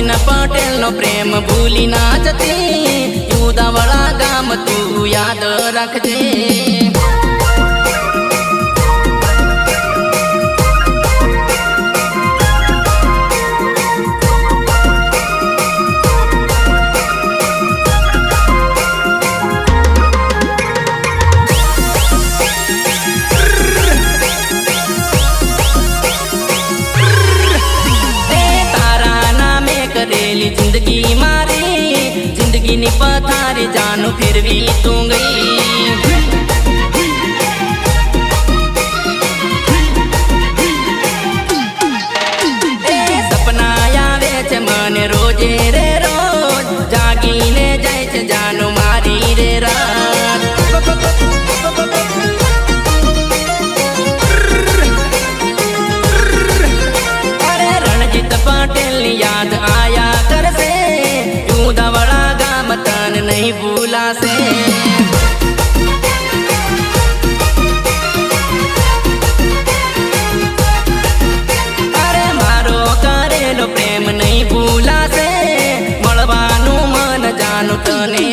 પટેલ નો પ્રેમ ભૂલી ના જતી. યુદાવાળા ગામ તું યાદ રાખજે. ની પથારી જાનું ફેરવી તું ગઈ નહીં ભૂલાશે અરે મારો કરેલો પ્રેમ નહીં ભૂલાશે મળવાનું મન જાનું તને